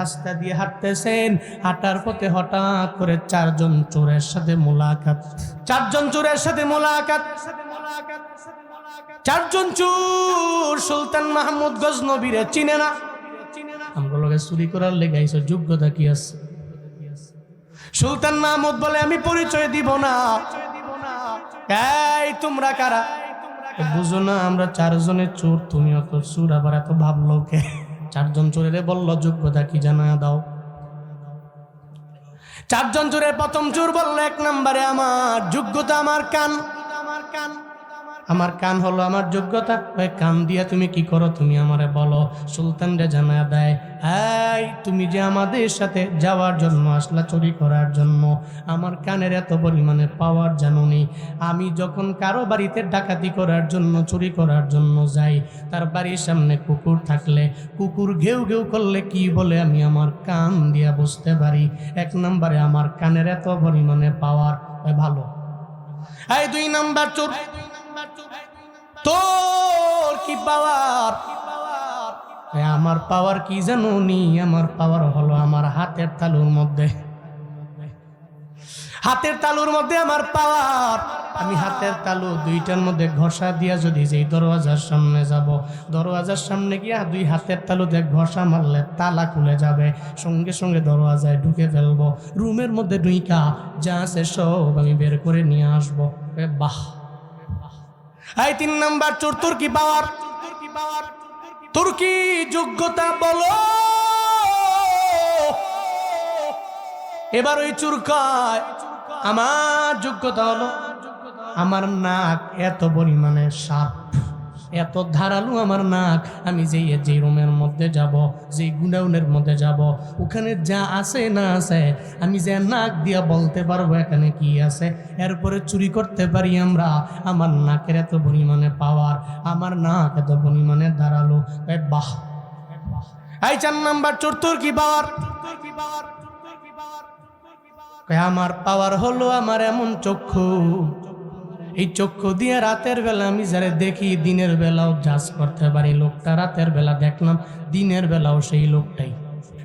রাস্তা দিয়ে হাঁটতেছেন, হাঁটার পথে হঠাৎ করে চারজন চোরের সাথে মোলাকাত, চারজন চোরের সাথে মোলাকাত, চারজন চোর সুলতান মাহমুদ গজনবীরে চিনে না। আমগুলো লগে চুরি করার লেগে আইসো, যোগ্যতা কি আছে? সুলতান মাহমুদ বলে, আমি পরিচয় দিব না। এই, তোমরা কারা? বুঝো না, আমরা চারজনের চোর তুমি অত চোর, আবার এত ভাবলো কে? চারজন চোরের বলল, যোগ্যতা কি জানা দাও? চারজন চোরের প্রথম চোর বলল, এক নম্বরে আমার যোগ্যতা, আমার কান। আমার কান আমার কান হলো আমার যোগ্যতা। কান দিয়া তুমি কি করো? তুমি আমারে বলো। সুলতান রে জানা দেয় তুমি যে আমাদের সাথে যাওয়ার জন্য আসলা, চুরি করার জন্য, আমার কানের এত পরিমাণে পাওয়ার জানুনি আমি যখন কারও বাড়িতে ডাকাতি করার জন্য, চুরি করার জন্য যাই, তার বাড়ির সামনে কুকুর থাকলে, কুকুর ঘেউ ঘেউ করলে কি বলে আমি আমার কান দিয়া বুঝতে পারি? এক নম্বরে আমার কানের এত পরিমাণে পাওয়ার ভালো। দুই নাম্বার চোর, তোর কি পাওয়ার আমার পাওয়ার কি জানো নি? আমার পাওয়ার হলো আমার হাতের তালুর মধ্যে। হাতের তালুর মধ্যে আমার পাওয়ার। আমি হাতের তালু দুইটার মধ্যে ঘষা দিয়া যদি যেই দরওয়াজার সামনে যাব, দরওয়াজার সামনে গিয়া দুই হাতের তালুতে ঘষা মারলে তালা খুলে যাবে। সঙ্গে সঙ্গে দরওয়াজায় ঢুকে ফেলব। রুমের মধ্যে ঢুইকা, যা আছে সব আমি বের করে নিয়ে আসব। বাহ। এই তিন নাম্বার চোর তুর্কি পাওয়ার? তুর্কি যোগ্যতা বলো? এবার ওই চুরকায় আমার যোগ্যতা হলো আমার নাক এত পরিমাণে সাপ এত ধারালো আমার নাক, আমি যেই যে রুমের মধ্যে যাব, যেই গুডাউনের মধ্যে যাব, ওখানে যা আছে না আছে, আমি যে নাক দিয়া বলতে পারব এখানে কি আছে? এরপরে চুরি করতে পারি আমরা, আমার নাকের এত পরিমাণে পাওয়ার আমার নাক এত পরিমাণে ধারালো। বাহ! এই চার নাম্বার চতুর কি কয়, আমার পাওয়ার হলো আমার এমন চক্ষু। এই চক্ষু দিয়ে রাতের বেলা আমি যারা দেখি, দিনের বেলাও জাজ করতে পারি। লোকটা রাতের বেলা দেখলাম, দিনের বেলাও সেই লোকটাই।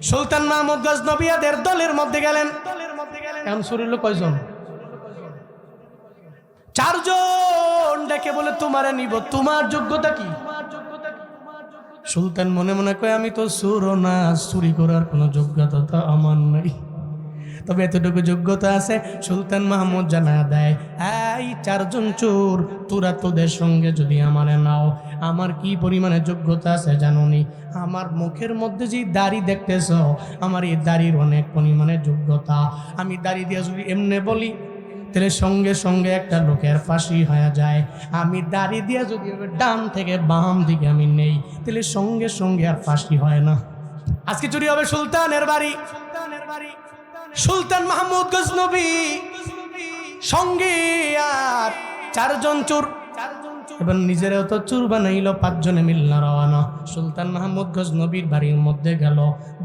সুলতান মাহমুদ গজনবিয়াদের দলের মধ্যে গেলেন। কয়জন? চারজন। ডেকে বলে, তোমারে নিব। তোমার যোগ্যতা কি? সুলতান মনে মনে কয়, আমি তো সুরও না, চুরি করার কোনো যোগ্যতা তো আমার নাই। তবে এতটুকু যোগ্যতা আছে, সুলতান মাহমুদ জানা দেয় এই চারজন চোর, তোরা তোদের সঙ্গে যদি আমারে নাও। আমার কি পরিমাণে যোগ্যতা আছে জানুনি? আমার মুখের মধ্যে যে দাড়ি দেখতেছ, আমার এই দাড়ির অনেক পরিমাণে যোগ্যতা। আমি দাড়ি দিয়ে যদি এমনি বলি, তাহলে সঙ্গে সঙ্গে একটা লোকের ফাঁসি হয়ে যায়। আমি দাড়ি দিয়ে যদি ডান থেকে বাম দিকে আমি নেই, তাহলে সঙ্গে সঙ্গে আর ফাঁসি হয় না। আজকে চুরি হবে সুলতানের বাড়ি। সুলতানের বাড়ি। সুলতান মাহমুদ গজনবী। সঙ্গে আর চারজন চোর। এবার নিজেরাও তো চুর বানাইলো, পাঁচজনে মিলনা রওয়ানা সুলতান মাহমুদ গজনবীর বাড়ির মধ্যে গেল।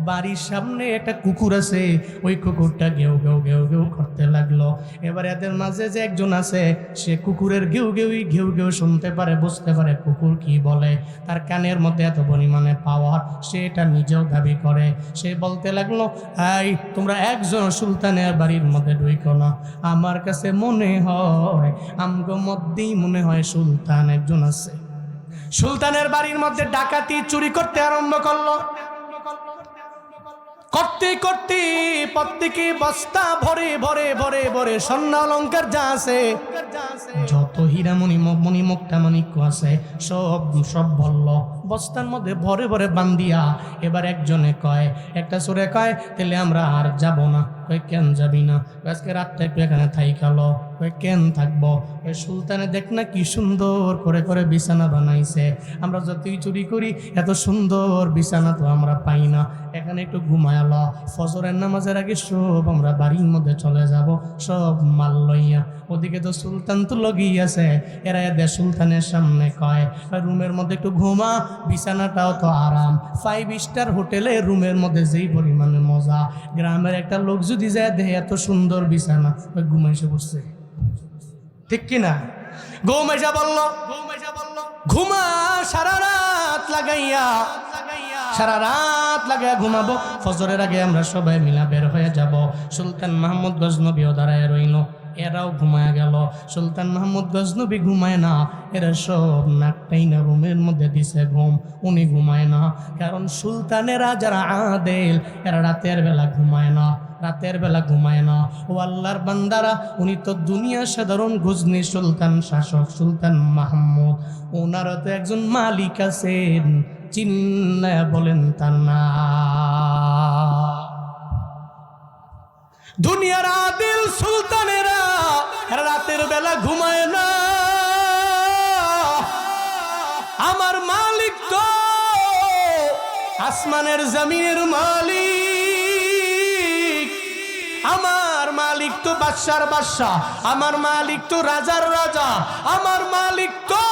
বাড়ির সামনে একটা কুকুর আছে, ওই কুকুরটা গেউ গেউ গেউ গেউ করতে লাগল। এবার এদের মাঝে যে একজন আছে, সে কুকুরের ঘেউ, ঘেউই, ঘেউ ঘেউ শুনতে পারে, বুঝতে পারে কুকুর কি বলে। তার কানের মধ্যে এত পরিমাণে পাওয়ার সে এটা নিজেও দাবি করে। সে বলতে লাগল, এই, তোমরা একজন সুলতানের বাড়ির মধ্যে ঢুইকো না। আমার কাছে মনে হয়, আমগো মধ্যেই মনে হয় সুলতান একজন আছে। সুলতানের বাড়ির মধ্যে ডাকাতি চুরি করতে আরম্ভ করল। করতে করতে প্রত্যেকে বস্তা ভরে ভরে ভরে ভরে, স্বর্ণ অলঙ্কার যা আছে। যত হীরামণি, মণি মুক্তা মানিক্য আছে, সব সব বলল। বস্তার মধ্যে ভরে ভরে বান্দিয়া এবার একজনে কয়, একটা সুরে কয়, তাহলে আমরা আর যাব না। কয় কেন যাবি না? আজকে রাতটা একটু এখানে থাই খালো কয় কেন থাকব? ওই সুলতানে দেখ না কি সুন্দর করে করে বিছানা বানাইছে। আমরা যতই চুরি করি, এত সুন্দর বিছানা তো আমরা পাই না। এখানে একটু ঘুমায়ালো ফজরের নামাজের আগে সব আমরা বাড়ির মধ্যে চলে যাব, সব মাল লইয়া। ওদিকে তো সুলতান তো লগেই আছে। এরা এদের সুলতানের সামনে কয়, রুমের মধ্যে একটু ঘুমা বিছানাটাও তো আরাম। ফাইভ স্টার হোটেলে রুমের মধ্যে যেই পরিমাণে মজা। গ্রামের একটা লোক যদি যায় দেখে এত সুন্দর বিছানা। ওই ঘুমাইসে বসছে ঠিক কিনা ঘুমাইসা বলল ঘুমা, সারা রাত লাগাইয়া, সারা রাত লাগাইয়া ঘুমাবো। ফজরের আগে আমরা সবাই মিলা বের হয়ে যাব। সুলতান মাহমুদ গজনবীও দাঁড়ায় রইল। এরাও ঘুমায় গেল। সুলতান মাহমুদ গজনবী ঘুমায় না, এরা সব নাকটাই না রুমের মধ্যে দিছে ঘুম, উনি ঘুমায় না। কারণ সুলতানেরা যারা আদেল, এরা রাতের বেলা ঘুমায় না, রাতের বেলা ঘুমায় না। ও আল্লাহর বান্দারা, উনি তো দুনিয়ার সাধারণ গুজনি সুলতান শাসক সুলতান মাহমুদ। ওনারও তো একজন মালিক আছেন, চিন্নায় বলেন তার না দুনিয়ার আদিল সুলতানেরা রাতের বেলা ঘুমায় না। আমার মালিক তো আসমানের জমিনের মালিক। আমার মালিক তো বাদশার বাদশাহ। আমার মালিক তো রাজার রাজা। আমার মালিক তো